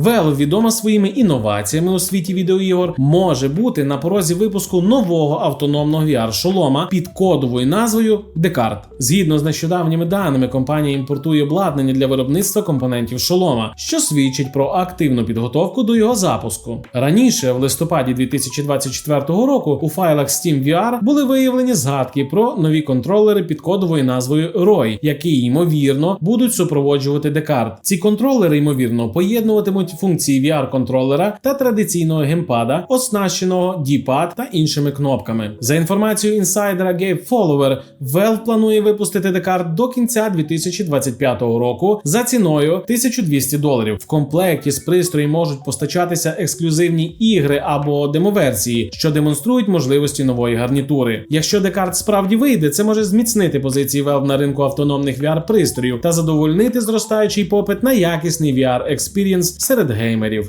Valve, відома своїми інноваціями у світі відеоігор, може бути на порозі випуску нового автономного VR-шолома під кодовою назвою Descartes. Згідно з нещодавніми даними, компанія імпортує обладнання для виробництва компонентів шолома, що свідчить про активну підготовку до його запуску. Раніше, в листопаді 2024 року, у файлах Steam VR були виявлені згадки про нові контролери під кодовою назвою ROY, які ймовірно будуть супроводжувати Descartes. Ці контролери ймовірно поєднуватимуть функції VR-контролера та традиційного геймпада, оснащеного D-pad та іншими кнопками. За інформацією інсайдера Gabe Follower, Valve планує випустити Descartes до кінця 2025 року за ціною 1200 доларів. В комплекті з пристроєм можуть постачатися ексклюзивні ігри або демоверсії, що демонструють можливості нової гарнітури. Якщо Descartes справді вийде, це може зміцнити позиції Valve на ринку автономних VR-пристроїв та задовольнити зростаючий попит на якісний VR-експірієнс Sara de Rei, Maria